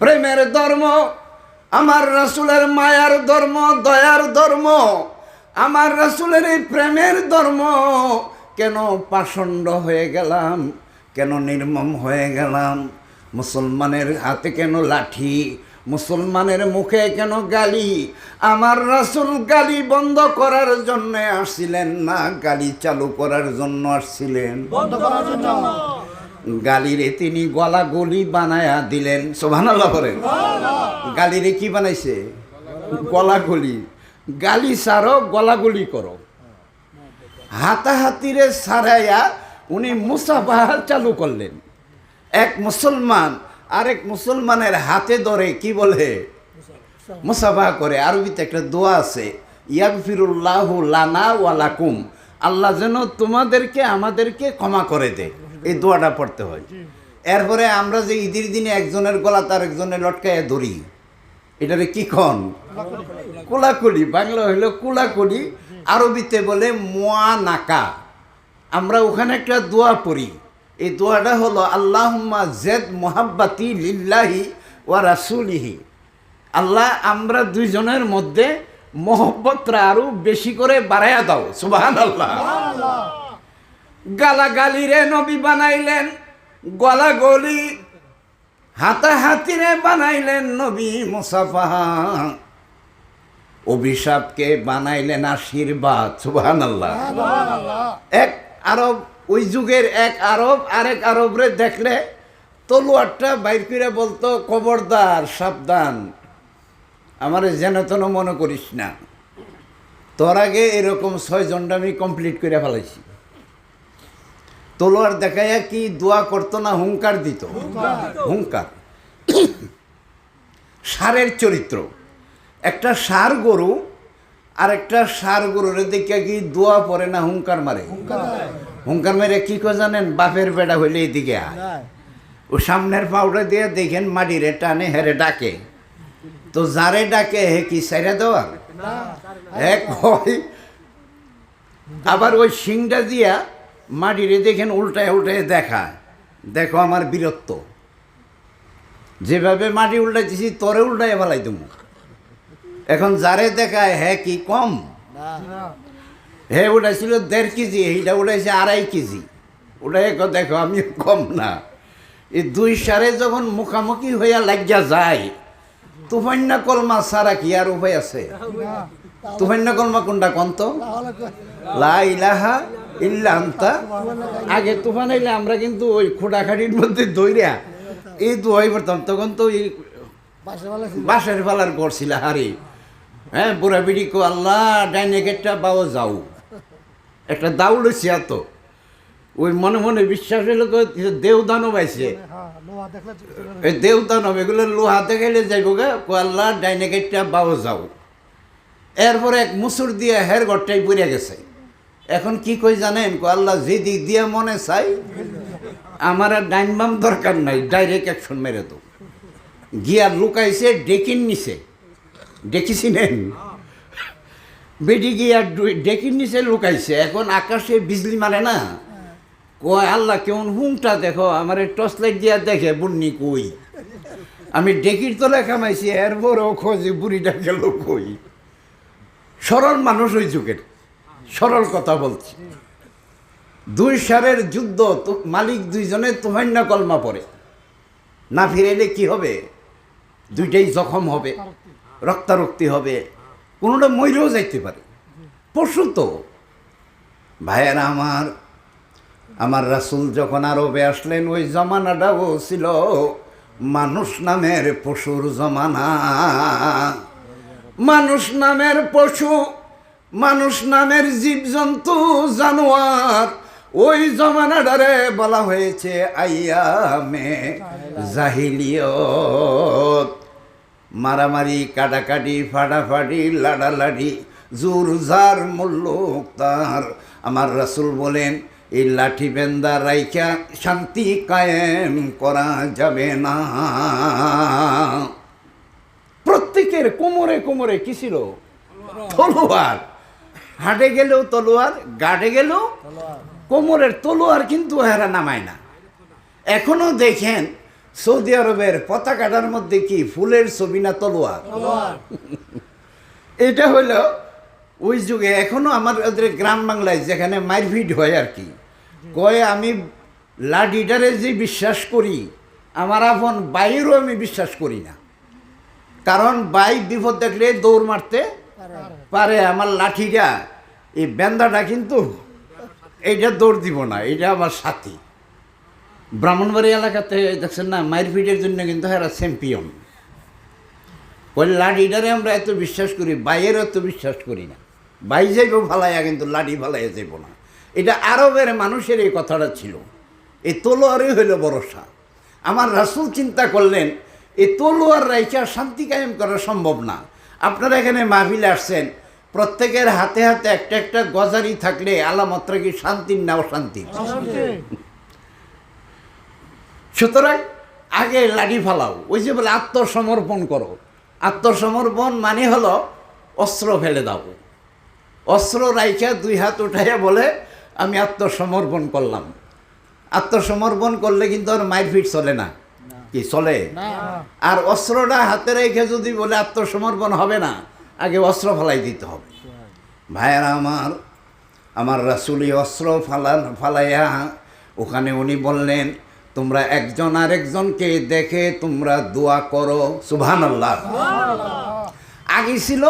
প্রেমের ধর্ম, আমার রাসুলের মায়ার ধর্ম, দয়ার ধর্ম, আমার রাসুলের এই প্রেমের ধর্ম, কেন পাষণ্ড হয়ে গেলাম, কেন নির্মম হয়ে গেলাম, মুসলমানের হাতে কেন লাঠি, মুসলমানের মুখে কেন গালি, আমার রাসুল গালি বন্ধ করার জন্য আসছিলেন না, গালি চালু করার জন্য আসছিলেন। গালিরে তিনি গলা গলি বানায়া দিলেন। সোভানাল্লাহ করেন গালিরে কি বানাইছে? গলা গলি। গালি সারো গলা গলি করো। হাতাহাতিরে সারাইয়া উনি মুসাফাহার চালু করলেন। এক মুসলমান আরেক মুসলমানের হাতে ধরে কি বলে? মুসাফা করে। আরবিতে একটা দোয়া আছে ইয়াগফিরুল্লাহ লানা ওয়ালাকুম আল্লাহ যেন তোমাদেরকে আমাদেরকে ক্ষমা করে দে। এই দোয়াটা পড়তে হয়। এরপরে আমরা যে ঈদের দিনে একজনের গলা তার একজনের লটকায় ধরি। এটারে কি খন কোলাকুলি। বাংলা হইল কোলাকুলি। আরবিতে বলে মোয়া নাকা আমরা ওখানে একটা দোয়া পড়ি। এই দোয়াটা হলো আল্লাহুম্মা জেদ মোহাব্বাতি লিল্লাহি ওয়া রাসুলিহি। আল্লাহ আমরা দুইজনের মধ্যে মোহব্বতরা আরও বেশি করে বাড়াইয়া দাও। সুবাহান আল্লাহ গালাগালিরে নবী বানাইলেন গলা গলি হাতাহাতিরে বানাইলেন নবী মুসাফাহা অভিশাপকে বানাইলেন আশীর্বাদ সুবাহান আল্লাহ এক আরব ওই যুগের এক আরব আরেক আরবরে দেখলে তলোয়ারটা বাইর করে বলতো খবরদার সাবধান আমার যেন তেন মনে করিস না। তোর আগে এরকম ছয় জনটা আমি কমপ্লিট করে ফেলাইছি। তলোয়ার দেখাইয়া কি দোয়া করতো না হুঙ্কার দিত? হুঙ্কার সারের চরিত্র। একটা সার গরু আর একটা সার গরুর দেখে কি দোয়া পড়ে না হুঙ্কার মারে? হুঙ্কার মেরে। কি করে জানেন? বাপের বেড়া হইলে এদিকে ও সামনের পাউডার দিয়ে দেখেন মাটিরে টানে হেরে ডাকে। তো যারে ডাকে হে কি সাইরা দেওয়ার এক হয়। আবার ওই শিংটা দিয়া মাটিরে দেখেন উল্টায় উল্টায় দেখা দেখো আমার বীরত্ব। যেভাবে মাটি উল্টাইতেছি তরে উল্টায় ফেলাই তুমি এখন যারে দেখায় হ্যাঁ কি কম? হে উঠাইছিল দেড় কেজি এইটা উঠাইছে আড়াই কেজি। ওটাই দেখো আমি কম না। এই দুই সারে যখন মুখামুখি হইয়া লাগিয়া যায় তুফান্না কলমা সারা কি আর উপায় আছে? তুফান্না কলমা কোনটা কন্ত? লা ইলাহা ইল্লা আন্তা। আগে তুফান আইলে আমরা কিন্তু ওই খোটাখাটির মধ্যে দইরা এই দোয়াই পড়তাম। তখন তো বাঁশের ফালার করছিল হারি। হ্যাঁ বুড়া বিড়ি কো, আল্লাহ, ডাইনে গেটটা বাবা যাও। একটা দাউ লইছি এত। ওই মনে মনে বিশ্বাস হইল কো দেও দানব আইছে। এই দানব এগুলো লোহা দেখাইলে যাইব গা। কো, আল্লাহ, ডাইনে গেটটা বাবা যাও। এরপরে এক মুসুর দিয়ে হের ঘরটাই পড়ে গেছে। এখন কি কই জানেন? কো আল্লাহ যে দিক দিয়ে মনে চাই, আমার আর ডাইন বাম দরকার নাই, ডাইরেক্ট অ্যাকশন মেরে তো গিয়া লুকাইছে, ডেকিন নিছে। ডেকেছিলেন? বেডি গিয়া ডু- ডেকির নিচে লুকাইছে। এখন আকাশে বিজলি মারে না। কয়, আল্লাহ কেমন হুংটা দেখো, আমার টর্চ লাইট দিয়া দেখে বুন্নি কই? আমি ডেকির তলে কামাইছি এরপরও খোঁজে বুড়িটা গেল কই? সরল মানুষ ওই যুগের। সরল কথা বলছি। দুই সারের যুদ্ধ মালিক দুইজনে তোহান্না কলমা পড়ে। না ফিরাইলে কি হবে? দুইটাই জখম হবে, রক্তারক্তি হবে, কোনোটা ময়ূরেও যাইতে পারে। পশু তো। ভাইয়েরা আমার আমার রাসুল যখন আরবে আসলেন, ওই জমানাটাও ছিল মানুষ নামের পশুর জমানা। মানুষ নামের পশু মানুষ নামের জীবজন্তু, জানোয়ার। ওই জমানাটারে বলা হয়েছে, আইয়া মে জাহিলিয়ত। মারামারি, কাটাকাটি, ফাটাফাটি, লাডালাডি, জোর জার মুল্লুক তার। আমার রাসুল বলেন, এই লাঠি বেন্দা রাইখা শান্তি কায়েম করা যাবে না। প্রত্যেকের কোমরে কোমরে কি ছিল? তলোয়ার। হাটে গেলেও তলোয়ার গাড়ে গেলেও কোমরের তলোয়ার কিন্তু হেরা নামায় না। এখনও দেখেন সৌদি আরবের পতাকাটার মধ্যে কি ফুলের ছবি না তলোয়ার? এটা হলো ওই যুগে এখনও আমাদের গ্রাম বাংলায় যেখানে মারপিট হয় আর কি কয় আমি লাঠিটারে যে বিশ্বাস করি আমার আপন বাইরও আমি বিশ্বাস করি না। কারণ বাই বিপদ দেখলে দৌড় মারতে পারে আমার লাঠিটা এই ব্যান্দাটা কিন্তু এইটা দৌড় দিব না এটা আমার সাথী। ব্রাহ্মণবাড়ি এলাকাতে, দেখছেন না মারপিটের জন্য কিন্তু এরা চ্যাম্পিয়ন ওই লাঠিটারে আমরা এত বিশ্বাস করি বাইয়ের এত বিশ্বাস করি না। বাই যাইব ফালাইয়া কিন্তু লাঠি ফালাইয়া যাইব না। এটা আরবের মানুষের এই কথাটা ছিল। এই তলোয়ারই হইল ভরসা। আমার রাসুল চিন্তা করলেন, এই তলোয়ার রাইচা শান্তি কায়েম করা সম্ভব না। আপনারা এখানে মাহফিলে আসছেন প্রত্যেকের হাতে হাতে একটা একটা গজারি থাকলে আলামাত্রা কি শান্তির না অশান্তির সুতরাং আগে লাঠি ফালাও ওই যে বলে আত্মসমর্পণ করো। আত্মসমর্পণ মানে হলো অস্ত্র ফেলে দাও। অস্ত্র রাইখা দুই হাত উঠাইয়া বলে আমি আত্মসমর্পণ করলাম। আত্মসমর্পণ করলে কিন্তু আর মারপিট চলে না। কি চলে? আর অস্ত্রটা হাতে রেখে যদি বলে আত্মসমর্পণ হবে না আগে অস্ত্র ফালাই দিতে হবে। ভাইয়েরা আমার আমার রাসুলি অস্ত্র ফালান ফালাইয়া ওখানে উনি বললেন তোমরা একজন আরেকজনকে দেখে তোমরা দোয়া করো। সুবহান আল্লাহ আগে ছিল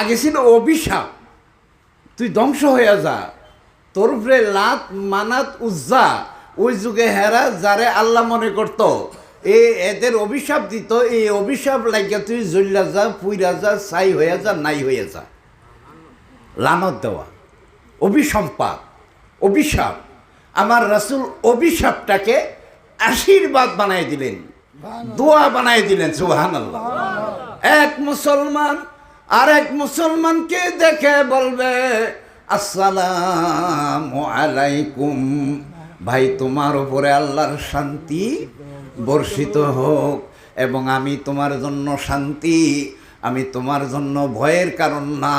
আগে ছিল অভিশাপ। তুই ধ্বংস হয়ে যা। তোর উপরে লাত মানাত উজ্জা। ওই যুগে হেরা যারে আল্লাহ মনে করতো এ, এদের অভিশাপ দিত, এই অভিশাপ লাগিয়া তুই জ্বল্লা যা, পুইরা যা, ছাই হয়ে যা, নাই হয়ে যা। লানত দেওয়া অভিসম্পাদ অভিশাপ। আমার রাসুল অভিশাপটাকে আশীর্বাদ বানাই দিলেন, দোয়া বানাই দিলেন সুহান এক মুসলমান আর এক মুসলমানকে দেখে বলবে, আসসালাম আলাইকুম। ভাই, তোমার উপরে আল্লাহর শান্তি বর্ষিত হোক এবং আমি তোমার জন্য শান্তি, আমি তোমার জন্য ভয়ের কারণ না,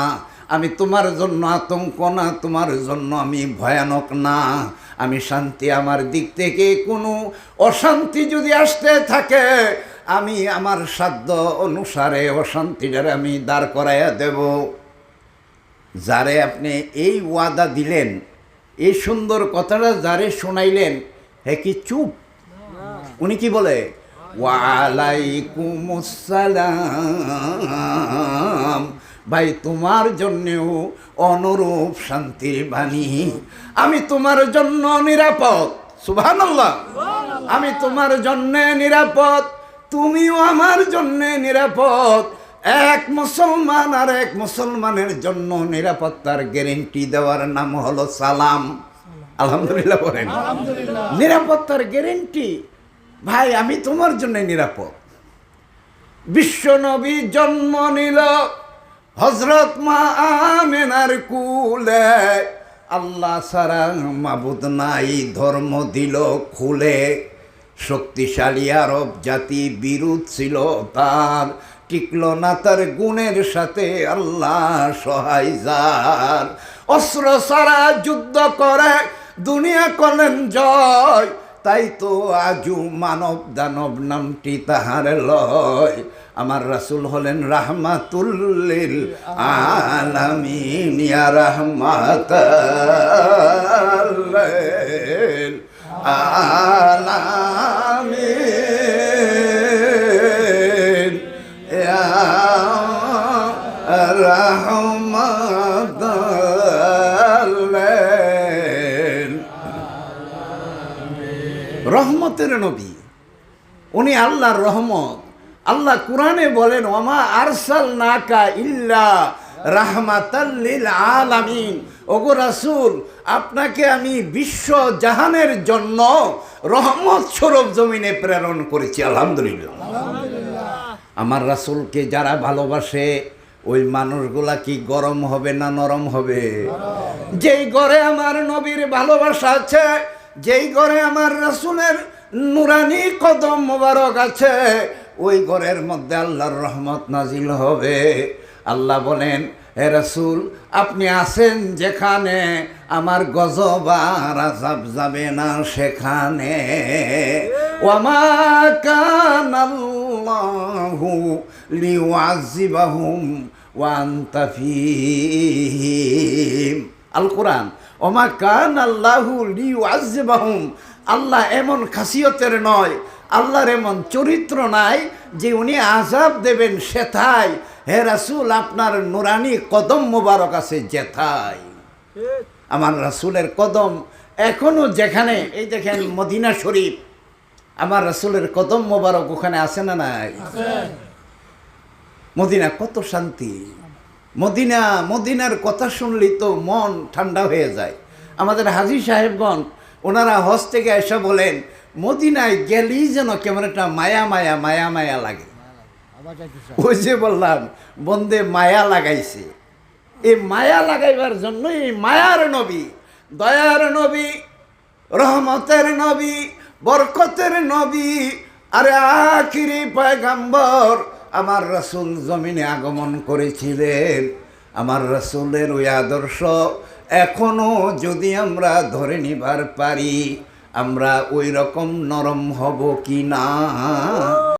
আমি তোমার জন্য আতঙ্ক না, তোমার জন্য আমি ভয়ানক না। আমি শান্তি আমার দিক থেকে কোনো অশান্তি যদি আসতে থাকে, আমি আমার সাধ্য অনুসারে অশান্তিটারে আমি দাঁড় করাইয়া দেব। যারে আপনি এই ওয়াদা দিলেন, এই সুন্দর কথাটা যারে শোনাইলেন হ্যাঁ কি চুপ? উনি কি বলে? ওয়ালাইকুম আসসালাম ভাই তোমার জন্যেও অনুরূপ শান্তির বাণী। আমি তোমার জন্য নিরাপদ। সুবহানাল্লাহ। আমি তোমার জন্য নিরাপদ। তুমিও আমার জন্য নিরাপদ। এক মুসলমান আর এক মুসলমানের জন্য নিরাপত্তার গ্যারেন্টি দেওয়ার নাম হলো সালাম। আলহামদুলিল্লাহ বলেন। নিরাপত্তার গ্যারেন্টি। ভাই, আমি তোমার জন্য নিরাপদ। বিশ্বনবী জন্ম নিল হজরত মা আমেনার কুলে। আল্লাহ সারা মাবুদ নাই, ধর্ম দিল খুলে। শক্তিশালী আরব জাতি বিরোধ ছিল তার। টিকল না তার গুণের সাথে আল্লাহ সহায় যার। অস্ত্র সারা যুদ্ধ করে, দুনিয়া করলেন জয়। তাই তো আজু মানব দানব নামটি তাহার লয়। আমার রাসুল হলেন রাহমাতুল্লিল আলামিন। ইয়া রাহমাত আলামিন। ইয়া রাহমাত রহমতের নবী। উনি আল্লাহর রহমত। আল্লাহ কোরআনে বলেন ওমা আরসাল নাকা ইল্লা রাহমাতাল্লিল আলামিন। ওগো রাসূল আপনাকে আমি বিশ্ব জাহানের জন্য রহমত স্বরূপ জমিনে প্রেরণ করেছি আলহামদুলিল্লাহ। আমার রাসূলকে যারা ভালোবাসে ওই মানুষগুলা কি গরম হবে না নরম হবে? যেই ঘরে আমার নবীর ভালোবাসা আছে যেই ঘরে আমার রাসূলের নুরানি কদম মোবারক আছে, ওই ঘরের মধ্যে আল্লাহর রহমত নাজিল হবে। আল্লাহ বলেন, হে রাসূল, আপনি আছেন যেখানে, আমার গজব আর আজাব যাবে না সেখানে। ওয়ামা ফীহিম। আল কোরআন ওমা কান আল্লাহু আল্লাহ এমন খাসিয়তের নয় আল্লাহর এমন চরিত্র নাই যে উনি আজাব দেবেন সেথায়। হে রাসূল আপনার নুরানি কদম মোবারক আছে জেথায় আমার রাসূলের কদম এখনও যেখানে এই দেখেন মদিনা শরীফ। আমার রাসুলের কদম মোবারক ওখানে আছে না নাই? মদিনা কত শান্তি। মদিনা, মদিনার কথা শুনলি তো মন ঠান্ডা হয়ে যায়। আমাদের হাজি সাহেবগণ, ওনারা হজ থেকে এসে বলেন, মদিনায় গেলেই যেন কেমন একটা মায়া মায়া মায়া মায়া লাগে। ওই যে বললাম, বন্দে মায়া লাগাইছে। এই মায়া লাগাইবার জন্য এই মায়ার নবী, দয়ার নবী, রহমতের নবী, বরকতের নবী, আরে আখিরি পয়গাম্বর আমার রসুল জমিনে আগমন করেছিলেন। আমার রসুলের ওই আদর্শ এখনও যদি আমরা ধরে নিবার পারি, আমরা ওই রকম নরম হব কি না?